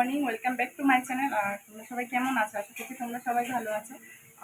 Morning, welcome back to my channel. আর তোমরা সবাই কেমন আছো? আশা করি তোমরা সবাই ভালো আছো।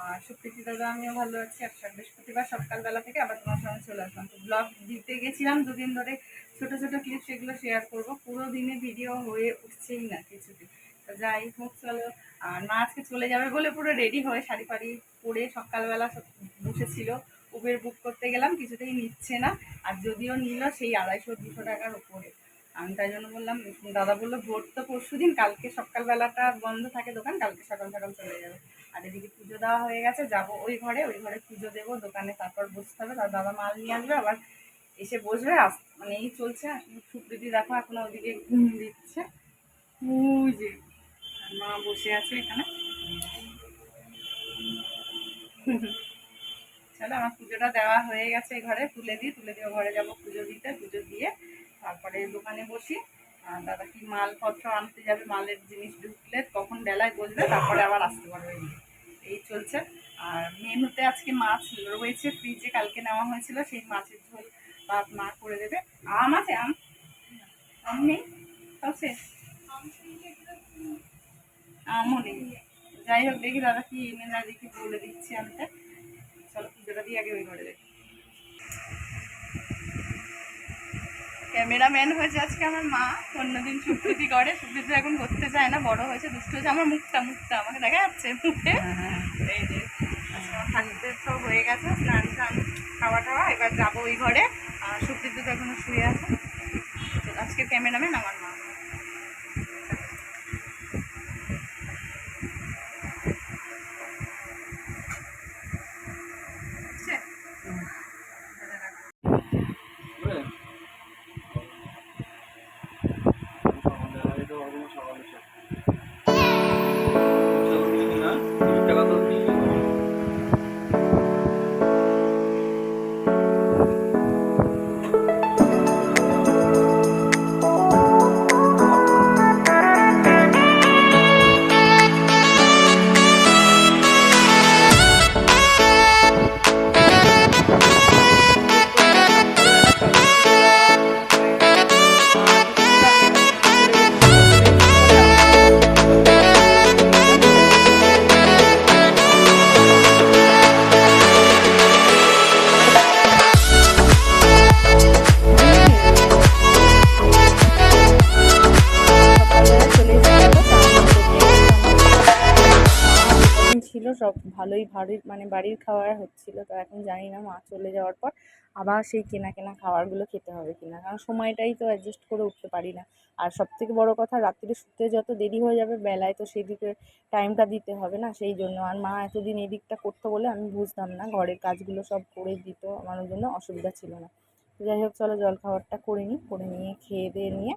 আর সুপ্রীতি দাদা, আমিও ভালো আছি। আর বৃহস্পতিবার, সকালবেলা থেকে আবার তোমার সঙ্গে চলে আসলাম। তো ব্লগ দিতে গেছিলাম দুদিন ধরে। ছোট ছোট ক্লিপ সেগুলো শেয়ার করব। পুরো দিনে ভিডিও হয়ে উঠছেই না কিছুতে। তো যাই হোক, চলো। আর মা আজকে চলে যাবে বলে পুরো রেডি হয়ে শাড়ি ফাড়ি পরে সকালবেলা বসেছিল। উবের বুক করতে গেলাম, কিছুতেই নিচ্ছে না। আর যদিও নিল, সেই আড়াইশো, দুশো টাকার উপরে। আমি তাই জন্য বললাম, দাদা বলল ভোট তো পরশু দিন, কালকে সকালবেলাটা বন্ধ থাকে দোকান, কালকে সকাল সকাল চলে যাবে। আর এদিকে পুজো দেওয়া হয়ে গেছে, যাব ওই ঘরে ওই ঘরে পুজো দেবো, দোকানে তারপর বসতে হবে, তার দাদা মাল নিয়ে আসবে, আবার এসে বসবে, আস মানে এই চলছে, সুপ্রীতি দেখো এখন ওদিকে ঘুম দিচ্ছে। যে মা বসে আছে এখানে। চলো, আমার পুজোটা দেওয়া হয়ে গেছে ঘরে, তুলে দিই, তুলে দিয়ে ঘরে যাব পুজো দিতে, পুজো দিয়ে দোকানে বসি। দাদা কি মালপত্র আনতে যাবে, মালের জিনিস ঢুকলে কখন বেলায় বসবে, তারপরে আবার আসতে পারবে এই চলছে। আর মেনুতে আজকে মাছ রয়েছে, ফ্রিজে কালকে নেওয়া হয়েছিল, সেই মাছের ঝোল ভাত মা করে দেবে। আম আছে? আম? আম নেই? সব শেষ? আমও নেই। যাই হোক, দেখি দাদা কি এনে না দেখি বলে দিচ্ছি আনতে। চলো পুজোটা দিয়ে আগে ওই ঘরে দেখি ক্যামেরাম্যান হয়েছে আজকে আমার মা। অন্যদিন সুপ্রীতি করে। সুপ্রীতি এখন করতে চায় না বড় হয়েছে দুষ্ট হয়েছে। আমার মুখটা মুখটা আমাকে দেখা যাচ্ছে মুখে এই যে আজকে সব হয়ে গেছে স্নান টান খাওয়া টাওয়া। এবার যাব ওই ঘরে। আর সুপ্রীতি তো এখনও শুয়ে আছে। তো আজকে ক্যামেরাম্যান আমার মা। এখন ভালোই ভারী মানে বাড়ির খাবার হচ্ছিল, তো এখন জানি না, মা চলে যাওয়ার পর আবার সেই কেনা কেনা খাবারগুলো খেতে হবে কিনা। কারণ সময়টাই তো অ্যাডজাস্ট করে উঠতে পারি না। আর সব থেকে বড়ো কথা রাত্রিরে শুতে যত দেরি হয়ে যাবে, বেলায় তো সেই দিকে টাইমটা দিতে হবে না, সেই জন্য। আর মা এতদিন এই দিকটা করতে বলে আমি বুঝতাম না, ঘরের কাজগুলো সব করে দিত, আমার জন্য অসুবিধা ছিল না। যাই হোক, চলো জল খাবারটা করে নিই, করে নিয়ে খেয়ে দিয়ে নিয়ে,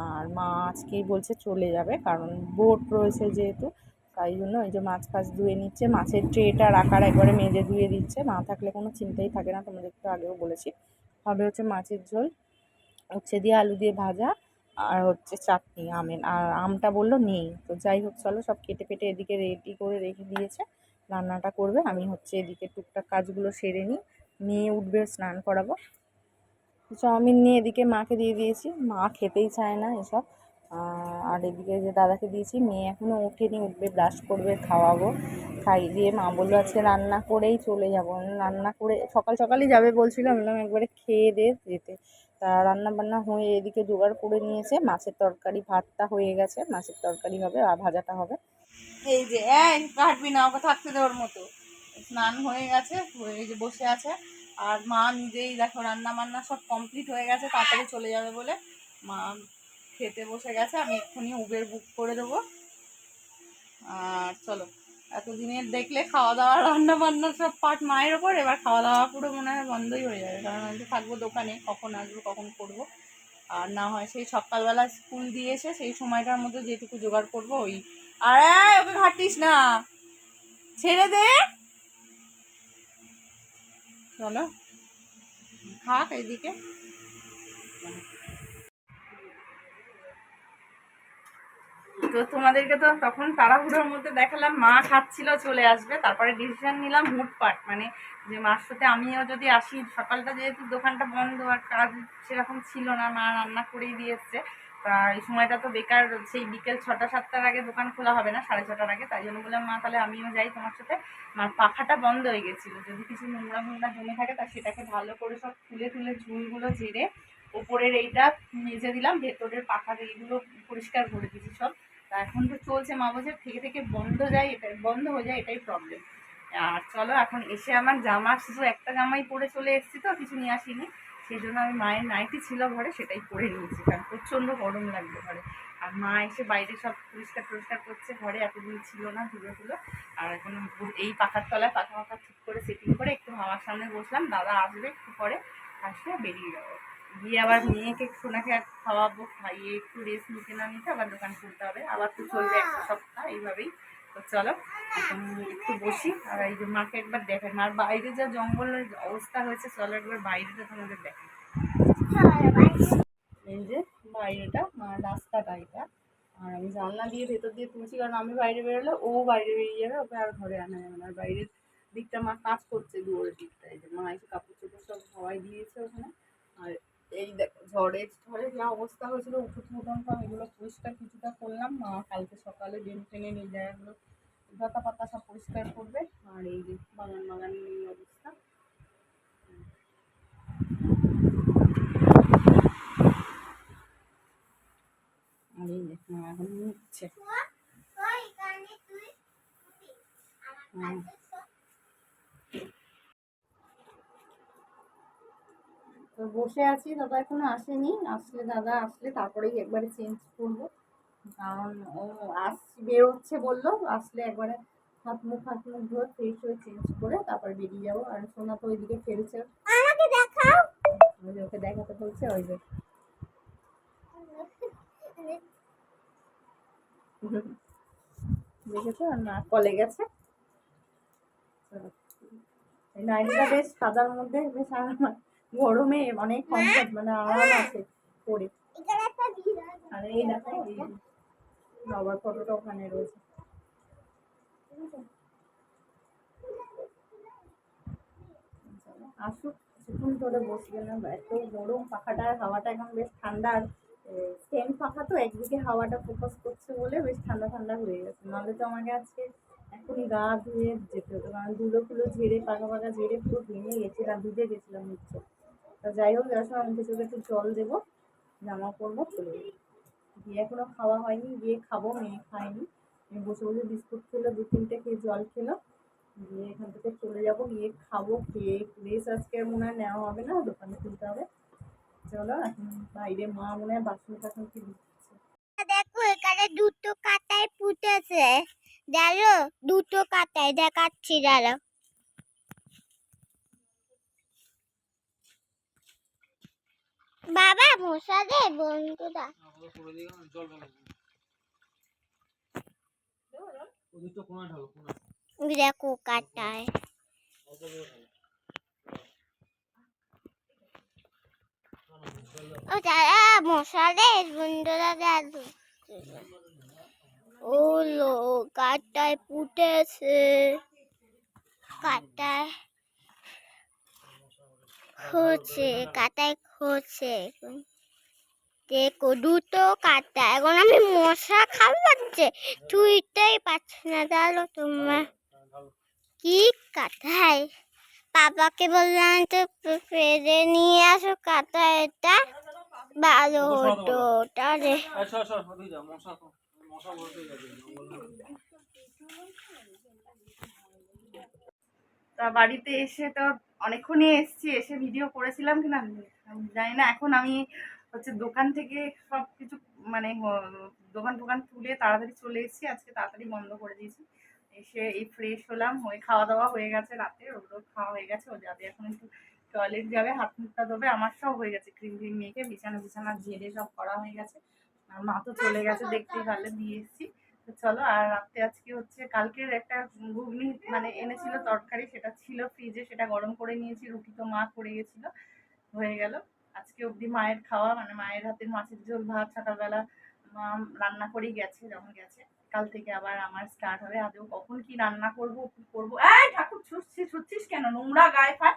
আর মা আজকেই বলছে চলে যাবে, কারণ বোট রয়েছে যেহেতু তাই জন্য ওই যে মাছ ফাছ ধুয়ে নিচ্ছে, মাছের ট্রেটা রাখার একবারে মেজে ধুয়ে দিচ্ছে। মা থাকলে কোনো চিন্তাই থাকে না, তোমাদের তো আগেও বলেছি। হবে হচ্ছে মাছের ঝোল, উচ্ছে দিয়ে আলু দিয়ে ভাজা আর হচ্ছে চাটনি, আমের। আর আমটা বলল নেই। তো যাই হোক, চলো সব কেটে পেটে এদিকে রেডি করে রেখে দিয়েছে। রান্নাটা করবে, আমি হচ্ছে এদিকে টুকটাক কাজগুলো সেরে নিই। মেয়ে উঠবে, স্নান করাবো। চাউমিন নিয়ে এদিকে মাকে দিয়ে দিয়েছি। মা খেতেই চায় না এসব। আর এদিকে যে দাদাকে দিয়েছি, মেয়ে এখনও ওঠেনি, উঠবে, ব্রাশ করবে, খাওয়াবো। খাইয়ে দিয়ে মা বলল, আজকে রান্না করেই চলে যাব। রান্না করে, সকাল সকালই যাবে বলছিল আমি বললাম, একবারে খেয়ে দে, যেতে। তা রান্না বান্না হয়ে এদিকে জোগাড় করে নিয়েছে। মাছের তরকারি ভাতটা হয়ে গেছে। মাছের তরকারি হবে, আর ভাজাটা হবে। এই যে, এই কাটবি না ওকে থাকতে দেওয়ার মতো। স্নান হয়ে গেছে, হয়ে যে বসে আছে। আর মা নিজেই দেখো রান্না বান্না সব কমপ্লিট হয়ে গেছে, তাড়াতাড়ি চলে যাবে বলে। মা খেতে বসে গেছে, আমি এক্ষুনি উবের বুক করে দেবো। আর চলো, এতদিনের দেখলে খাওয়া দাওয়া রান্না বান্না সব পাট মায়ের ওপর, এবার খাওয়া দাওয়া পুরো মনে হয় বন্ধই হয়ে যাবে। কারণ আমি থাকব দোকানে, কখন আসব, কখন করব। আর না হয় সেই সকালবেলা স্কুল দিয়ে এসে সেই সময়টার মধ্যে যেটুকু জোগাড় করব, ওই আর, ওকে ঘাটিস না। ছেড়ে দে। চলো খাক এদিকে। তো তোমাদেরকে তো তখন তাড়াহুড়োর মধ্যে দেখালাম, মা খাচ্ছিল, চলে আসবে। তারপরে ডিসিশন নিলাম হুটপাট মানে যে মার সাথে আমিও যদি আসি, সকালটা যেহেতু দোকানটা বন্ধ, আর কাজ সেরকম ছিল না, মা রান্না করেই দিয়ে এসছে তা এই সময়টা তো বেকার, সেই বিকেল ছটা, সাতটার আগে দোকান খোলা হবে না, সাড়ে ছটার আগে। তাই জন্য বললাম, মা তাহলে আমিও যাই তোমার সাথে। আমার পাখাটা বন্ধ হয়ে গেছিল। যদি কিছু নোংরা নোংরা জমে থাকে, তা সেটাকে ভালো করে সব তুলে তুলে ঝুলগুলো ঝেড়ে ওপরের এইটা মেজে দিলাম, ভেতরের পাখার এইগুলো পরিষ্কার করে দিয়েছি সব। তা এখন তো চলছে মা বলছে, থেকে থেকে বন্ধ যায় এটা বন্ধ হয়ে যায়, এটাই প্রবলেম আর চলো, এখন এসে আমার জামা, শুধু একটা জামাই পরে চলে এসেছি তো, কিছু নিয়ে আসিনি। সেই জন্য আমি মায়ের নাইটি ছিল ঘরে, সেটাই পরে নিয়েছি, কারণ প্রচণ্ড গরম লাগবে ঘরে। আর মা এসে বাইরে সব পরিষ্কার টরিষ্কার করছে, ঘরে এতদিন ছিল না ধুলো ধুলো আর এখন এই পাখার তলায় পাখা পাখা ঠিক করে সেটিং করে একটু হাওয়ার সামনে বসলাম, দাদা আসবে একটু পরে, আসলে বেরিয়ে যাব। গিয়ে আবার মেয়েকে সোনাকে আর খাওয়াবো, খাইয়ে একটু রেস্ট নিতে না নিতে আবার দোকান খুলতে হবে। আবার তো চলবে একটা সপ্তাহ এইভাবেই। তো চলো একটু বসি। আর এই যে মাকে একবার দেখাই। আর বাইরে যা জঙ্গলের অবস্থা হয়েছে, চলো একবার বাইরেটা তোমাদের দেখাই। এই যে বাইরেটা রাস্তাটা এটা। আর আমি জানলা দিয়ে ভেতর দিয়ে তুলছি, কারণ আমি বাইরে বেরোলে ও বাইরে বেরিয়ে যাবে, ওকে আর ঘরে আনা যাবে না। বাইরের দিকটা মা কাজ করছে, দুয়ারের দিকটা। এই যে মা এসে কাপড় চোপড় সব হাওয়াই দিয়েছে ওখানে। আর এই দেখো ঝড়ে ঝড়ে যা অবস্থা হয়েছিল উঠোন সব এগুলো পরিষ্কার কিছুটা করলাম। মা কালকে সকালে ডেন টেনে নিয়ে জায়গাগুলো লতা পাতা সব পরিষ্কার করবে। আর এই যে বাগান বাগান এই অবস্থা। আর এই যে মা এখন নিচ্ছে তো বসে আছি দাদা এখনও আসেনি। আসলে দাদা আসলে তারপরেই একবারে চেঞ্জ করব। কারণ ও আস বেরোচ্ছে বলল আসলে একবারে হাত মুখ হাত মুখ ধরে ফ্রেশ হয়ে চেঞ্জ করে তারপরে বেরিয়ে যাব। আর সোনা তো ওইদিকে খেলছে। আমাকে দেখাও। ওকে দেখাতে বলছে ওই যে। দেখেছ? আর না কলে গেছে। নাইটিটা বেশ সাদার মধ্যে বেশ আরাম গরমে অনেক কমফর্ট মানে আরাম আছে পরে। আর এই দেখো বাবার ফটোটা ওখানে রয়েছে। আসুক কিছুক্ষণ ধরে বসবে না এত গরম পাখাটার হাওয়াটা এখন বেশ ঠান্ডা। আর সেম পাখা তো একদিকে হাওয়াটা ফোকাস করছে বলে বেশ ঠান্ডা ঠান্ডা হয়ে গেছে। নাহলে তো আমাকে আজকে এখনই গা ধুয়ে যেতে হতো। কারণ ধুলো ফুলো ঝেড়ে পাকা পাকা ঝেড়ে পুরো ভেঙে গেছিলাম ভিজে গেছিলাম নিচ্ছে তা যাই হোক যাওয়ার সময় মুখে চোখে একটু জল দেবো, জামা পরবো, চলে গিয়ে এখনও খাওয়া হয়নি, গিয়ে খাব, মেয়ে খায়নি। মেয়ে বসে বসে বিস্কুট খেলো, দু তিনটে খেয়ে জল খেলো। গিয়ে এখান থেকে চলে যাব, গিয়ে খাব, খেয়ে ড্রেস আজকে মনে হয় নেওয়া হবে না, দোকানে খুলতে হবে। চলো, এখন বাইরে মা মনে হয় বাসন টাসন কি দেখো, এখানে দুটো কাটায় ফুটেছে দেখো, দুটো কাটায় দেখাচ্ছি, দাঁড়াও। বাবা মশা রে বন্ধুরা। দেখো কাটায় ও দাদা মশা রে বন্ধুরা, দাদু। ও লো কাটায় ফুটেছে কাটায় খোঁজে কাটায় খোঁজে দেখো দুটো কাটা, এখন আমি মশা খাওয়াচ্ছে তুইটাই পাচ্ছি না জানো তোমার। কি কাটায়? বাবাকে বললাম তো পেরে নিয়ে আসো, কাটা এটা। ভালো হতো ওটা বাড়িতে এসে তো অনেকক্ষণই এসেছি, এসে ভিডিও করেছিলাম কিনা জানি না। এখন আমি হচ্ছে দোকান থেকে সব কিছু মানে দোকান টোকান তুলে তাড়াতাড়ি চলে এসেছি। আজকে তাড়াতাড়ি বন্ধ করে দিয়েছি। এসে এই ফ্রেশ হলাম। হয়ে খাওয়া দাওয়া হয়ে গেছে রাতে। ওগুলো খাওয়া হয়ে গেছে। ও যাবে এখন একটু টয়লেট যাবে, হাত মুখটা ধোবে। আমার সব হয়ে গেছে। ক্রিম ক্রিম মেখে বিছানা বিছানা ঝেড়ে সব করা হয়ে গেছে। আর মা তো চলে গেছে দেখতেই পারলে দিয়ে এসেছি। তো চলো, আর রাতে আজকে হচ্ছে কালকের একটা ঘুগনি মানে এনেছিল তরকারি। সেটা ছিল ফ্রিজে সেটা গরম করে নিয়েছি। রুটি তো মা করে গেছিল। হয়ে গেল। আজকে অবধি মায়ের খাওয়া মানে মায়ের হাতের মাছের ঝোল, ভাত, সকালবেলা রান্না করেই গেছে যখন গেছে। কাল থেকে আবার আমার স্টার্ট হবে। আদৌ কখন কি রান্না করব, কি করব? এই ঠাকুর, ছুটছিস ছুটছিস কেন? নোংরা গায়ে ফাট।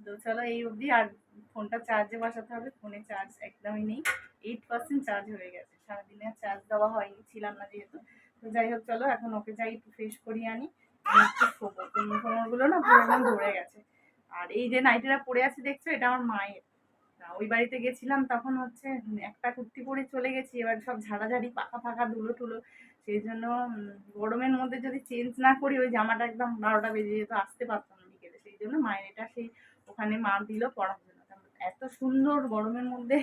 তো চলো এই অবধি, আর ফোনটা চার্জে বসাতে হবে। ফোনে চার্জ একদমই নেই। এইট পার্সেন্ট চার্জ হয়ে গেছে। সারাদিনে আর চার্জ দেওয়া হয়নি, ছিলাম না যেহেতু। তো যাই হোক, চলো এখন ওকে যাই একটু ফ্রেশ করিয়ে আনি। একটু না পুরো ধরে গেছে। আর এই যে নাইটিটা পরে আছে দেখছ, এটা আমার মায়ের। ওই বাড়িতে গেছিলাম, তখন হচ্ছে একটা কুর্তি পরে চলে গেছি, এবার সব ঝাড়াঝাড়ি পাকা ফাঁকা ধুলো টুলো। সেই জন্য গরমের মধ্যে যদি চেঞ্জ না করি, ওই জামাটা একদম বারোটা বেজে যেত, আসতে পারতাম না বিকেলে। সেই জন্য মায়ের এটা সেই ওখানে মা দিল পরার জন্য। এত সুন্দর গরমের মধ্যে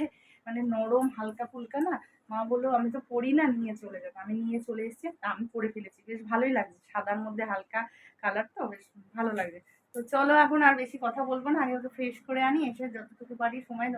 মানে নরম, হালকা ফুলকা না, মা বলল, আমি তো পরি না, নিয়ে চলে যাব। আমি নিয়ে চলে এসেছি, আমি পরে ফেলেছি। বেশ ভালোই লাগছে, সাদার মধ্যে হালকা কালার তো, বেশ ভালো লাগছে তো চলো এখন আর বেশি কথা বলব না আমি ওকে ফ্রেশ করে আনি, এসে যতটুকু পারি সময়